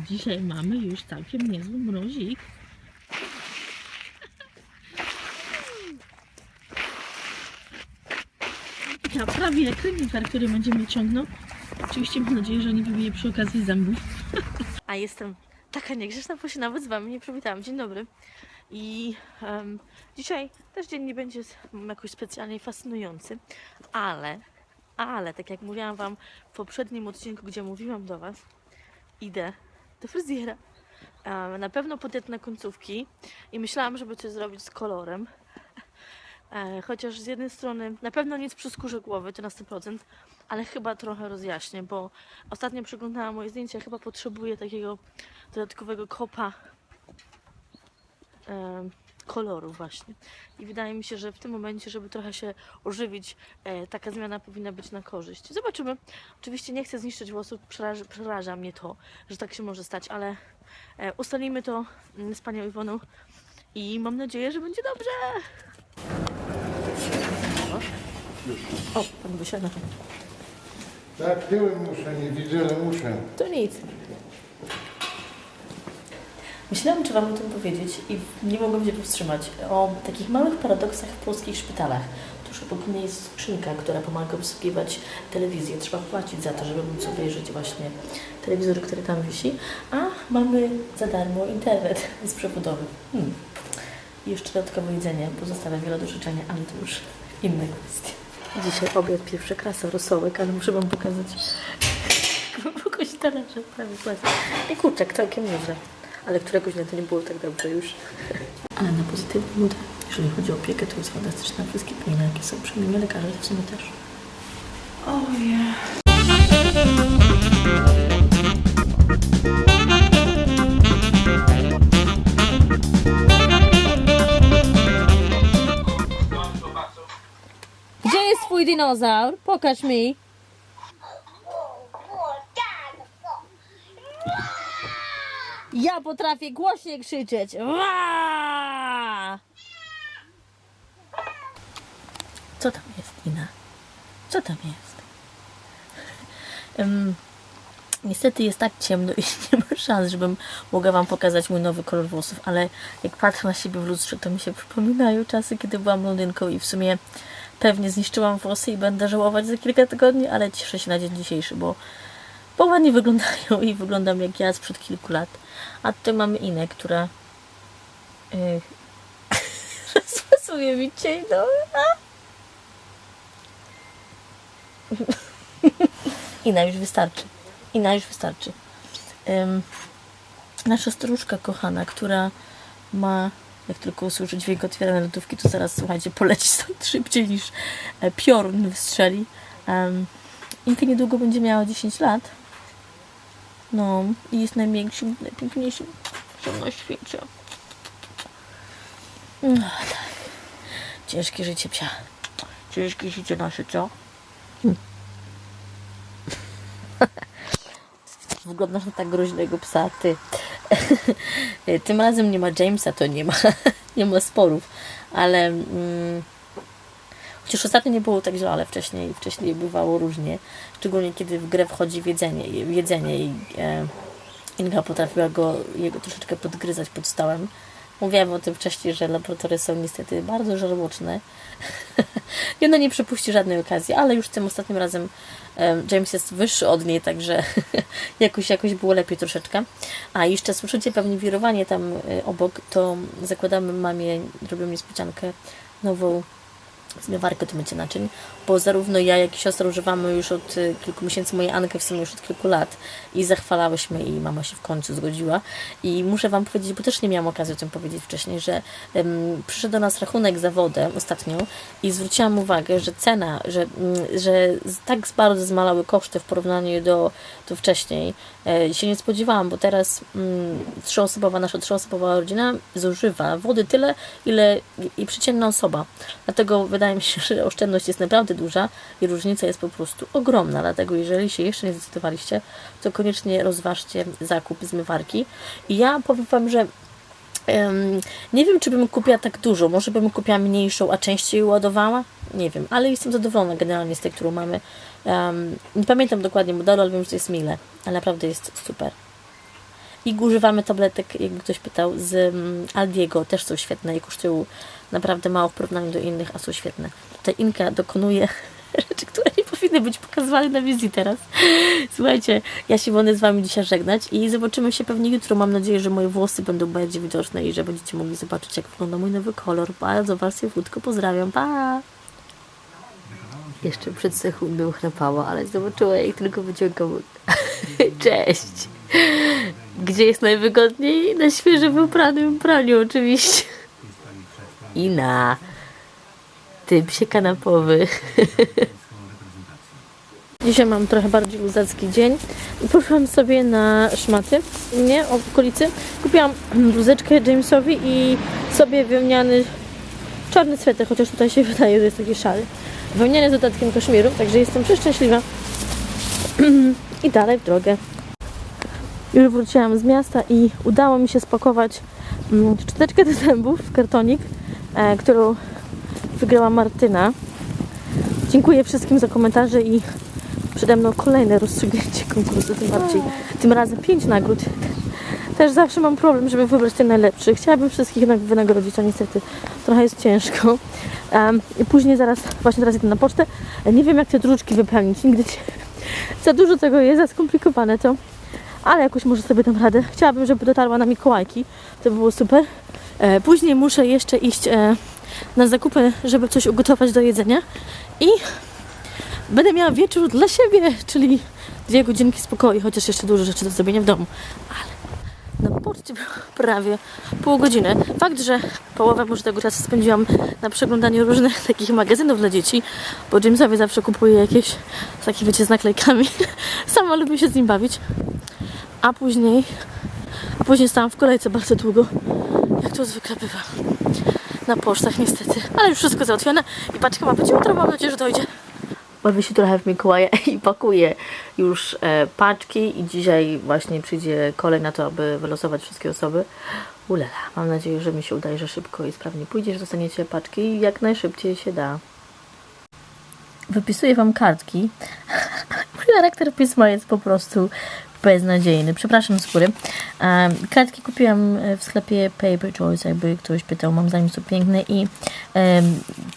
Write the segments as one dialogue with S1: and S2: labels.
S1: dzisiaj mamy już całkiem niezły mrozik. Ja prawie jak renifer, który będzie mnie ciągnął. Oczywiście mam nadzieję, że nie wybije przy okazji zębów. A jestem taka niegrzeczna, bo się nawet z Wami nie przywitałam. Dzień dobry. I em, dzisiaj też dzień nie będzie jakoś specjalnie fascynujący, ale, ale tak jak mówiłam Wam w poprzednim odcinku, gdzie mówiłam do Was, idę do fryzjera. Na pewno podetnę końcówki i myślałam, żeby coś zrobić z kolorem. E, Chociaż z jednej strony na pewno nic przy skórze głowy, to na 100%, ale chyba trochę rozjaśnię, bo ostatnio przeglądałam moje zdjęcia, chyba potrzebuję takiego dodatkowego kopa koloru właśnie. I wydaje mi się, że w tym momencie, żeby trochę się ożywić, e, taka zmiana powinna być na korzyść. Zobaczymy. Oczywiście nie chcę zniszczyć włosów, przeraża, przeraża mnie to, że tak się może stać, ale e, ustalimy to mm, z panią Iwoną i mam nadzieję, że będzie dobrze. O, pan wysiada.
S2: Tak, tyłem muszę, nie widzę, ale muszę.
S1: To nic. Myślałam, czy Wam o tym powiedzieć i nie mogłam się powstrzymać. O takich małych paradoksach w polskich szpitalach. Tuż obok mnie jest skrzynka, która pomaga obsługiwać telewizję. Trzeba płacić za to, żeby móc obejrzeć właśnie telewizor, który tam wisi. A mamy za darmo internet bezprzewodowy. Hmm. I jeszcze dodatkowo jedzenie. Pozostawia wiele do życzenia, ale to już inne kwestie. Dzisiaj obiad pierwsza klasa, rosołek, ale muszę Wam pokazać głębokość talerza, prawie płacę. I kurczak, całkiem nieźle. Ale któregoś dnia to nie było tak dobrze już. Ale na pozytywnym nudę, jeżeli chodzi o opiekę, to jest fantastyczna. Wszystkie pielęgniarki są przy mnie, lekarze to w sumie też. Ojej.
S3: Gdzie jest twój dinozaur? Pokaż mi. Ja potrafię głośniej krzyczeć. Waa!
S1: Co tam jest, Nina? Co tam jest? Em, niestety jest tak ciemno i nie ma szans, żebym mogła Wam pokazać mój nowy kolor włosów, ale jak patrzę na siebie w lustrze, to mi się przypominają czasy, kiedy byłam blondynką i w sumie pewnie zniszczyłam włosy i będę żałować za kilka tygodni, ale cieszę się na dzień dzisiejszy, bo, bo ładnie wyglądają i wyglądam jak ja sprzed kilku lat. A tutaj mamy Inę, która yy, rozpasuje mi cień do... Ina już wystarczy. Ina już wystarczy. Ym, nasza staruszka kochana, która ma, jak tylko usłyszy dźwięk otwierania lodówki, to zaraz, słuchajcie, poleci stąd szybciej niż e, piorun wystrzeli. Um, Inka niedługo będzie miała 10 lat. No, i jest największym, najpiękniejszym na świecie. No, tak. Ciężkie życie psia. Ciężkie życie nasze, co? Wyglądasz na tak groźnego psa, ty. Tym razem nie ma Jamesa, to nie ma, nie ma sporów, ale mm, chociaż ostatnio nie było tak źle, ale wcześniej, wcześniej bywało różnie, szczególnie kiedy w grę wchodzi w jedzenie, jedzenie i e, Inga potrafiła go, jego troszeczkę podgryzać pod stołem. Mówiłam o tym wcześniej, że laboratory są niestety bardzo żarłoczne. I ona nie przepuści żadnej okazji, ale już tym ostatnim razem em, James jest wyższy od niej, także jakoś, jakoś było lepiej troszeczkę. A jeszcze słyszycie pewnie wirowanie tam y, obok, to zakładamy mamie, robią niespodziankę, nową zmywarkę do mycia naczyń, bo zarówno ja, jak i siostra używamy już od y, kilku miesięcy, mojej Ankę w sumie już od kilku lat i zachwalałyśmy i mama się w końcu zgodziła i muszę Wam powiedzieć, bo też nie miałam okazji o tym powiedzieć wcześniej, że um, przyszedł do nas rachunek za wodę ostatnio i zwróciłam uwagę, że cena, że, mm, że tak bardzo zmalały koszty w porównaniu do, do wcześniej e, się nie spodziewałam, bo teraz mm, trzyosobowa, nasza trzyosobowa rodzina zużywa wody tyle, ile i przeciętna osoba. Dlatego wydaje mi się, że oszczędność jest naprawdę duża i różnica jest po prostu ogromna. Dlatego jeżeli się jeszcze nie zdecydowaliście, to koniecznie rozważcie zakup zmywarki. I ja powiem Wam, że nie wiem, czy bym kupiła tak dużo. Może bym kupiła mniejszą, a częściej ładowała. Nie wiem, ale jestem zadowolona generalnie z tej, którą mamy. Nie pamiętam dokładnie modelu, ale wiem, że jest mile. Ale naprawdę jest super. I używamy tabletek, jakby ktoś pytał, z mm, Aldiego. Też są świetne i kosztują naprawdę mało w porównaniu do innych, a są świetne. Tutaj Inka dokonuje rzeczy, które nie powinny być pokazywane na wizji teraz. Słuchajcie, ja się będę z Wami dzisiaj żegnać i zobaczymy się pewnie jutro. Mam nadzieję, że moje włosy będą bardziej widoczne i że będziecie mogli zobaczyć, jak wygląda mój nowy kolor. Bardzo Was ciepłutko pozdrawiam. Pa! Jeszcze przed sekundą chrapała, ale zobaczyła, jak tylko wyciągał. Cześć! Gdzie jest najwygodniej? Na świeżo wypranym praniu, oczywiście. I na tym się kanapowy. Dzisiaj mam trochę bardziej luzacki dzień. Poszłam sobie na szmaty, nie, o okolicy. Kupiłam bluzeczkę Jamesowi i sobie wełniany czarny sweter, chociaż tutaj się wydaje, że jest taki szary. Wełniany z dodatkiem kaszmiru, także jestem przeszczęśliwa. I dalej w drogę. Już wróciłam z miasta i udało mi się spakować mm, szczoteczkę do zębów w kartonik, e, którą wygrała Martyna. Dziękuję wszystkim za komentarze i przede mną kolejne rozstrzygnięcie konkursu, tym bardziej. Tym razem pięć nagród. Też zawsze mam problem, żeby wybrać te najlepsze. Chciałabym wszystkich nag- wynagrodzić, a niestety trochę jest ciężko. Em, I później zaraz, właśnie teraz idę na pocztę. Nie wiem jak te druczki wypełnić. Nigdy nie... Za dużo tego jest, za skomplikowane to. Ale jakoś może sobie dam radę. Chciałabym, żeby dotarła na Mikołajki. To by było super. E, później muszę jeszcze iść e, na zakupy, żeby coś ugotować do jedzenia. I będę miała wieczór dla siebie, czyli dwie godzinki spokoju, chociaż jeszcze dużo rzeczy do zrobienia w domu. Ale na było prawie pół godziny. Fakt, że połowę może tego czasu spędziłam na przeglądaniu różnych takich magazynów dla dzieci, bo Jamesowi zawsze kupuję jakieś takie, wiecie, z naklejkami. Sama lubię się z nim bawić. A później, a później stałam w kolejce bardzo długo, jak to zwykle bywa. Na pocztach niestety. Ale już wszystko załatwione i paczka ma być jutro, mam nadzieję, że dojdzie. Bawię się trochę w Mikołaja i pakuję już e, paczki i dzisiaj właśnie przyjdzie kolej na to, aby wylosować wszystkie osoby. Ulala, mam nadzieję, że mi się udaje, że szybko i sprawnie pójdzie, że dostaniecie paczki jak najszybciej się da. Wypisuję Wam kartki. Mój charakter pisma jest po prostu beznadziejny. Przepraszam z góry. Kartki kupiłam w sklepie Paper Choice, jakby ktoś pytał. Mam zdaniem są piękne i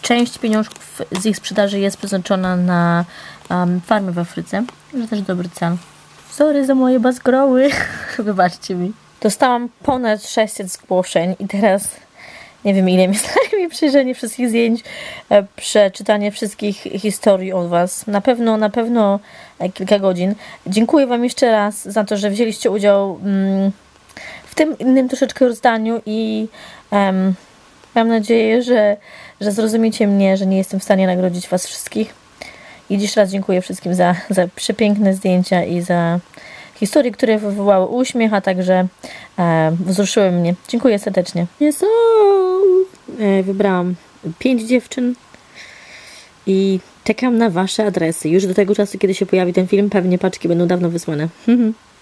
S1: część pieniążków z ich sprzedaży jest przeznaczona na farmy w Afryce. Że też dobry cel. Sorry za moje bazgroły. Wybaczcie mi. Dostałam ponad 600 zgłoszeń i teraz nie wiem ile mi zajmie przejrzenie wszystkich zdjęć, e, przeczytanie wszystkich historii od Was. Na pewno, na pewno e, kilka godzin. Dziękuję Wam jeszcze raz za to, że wzięliście udział mm, w tym innym troszeczkę rozdaniu i em, mam nadzieję, że, że zrozumiecie mnie, że nie jestem w stanie nagrodzić Was wszystkich. I jeszcze raz dziękuję wszystkim za, za przepiękne zdjęcia i za historie, które wywołały uśmiech, a także e, wzruszyły mnie. Dziękuję serdecznie. Jest e, Wybrałam pięć dziewczyn i czekam na Wasze adresy. Już do tego czasu, kiedy się pojawi ten film, pewnie paczki będą dawno wysłane.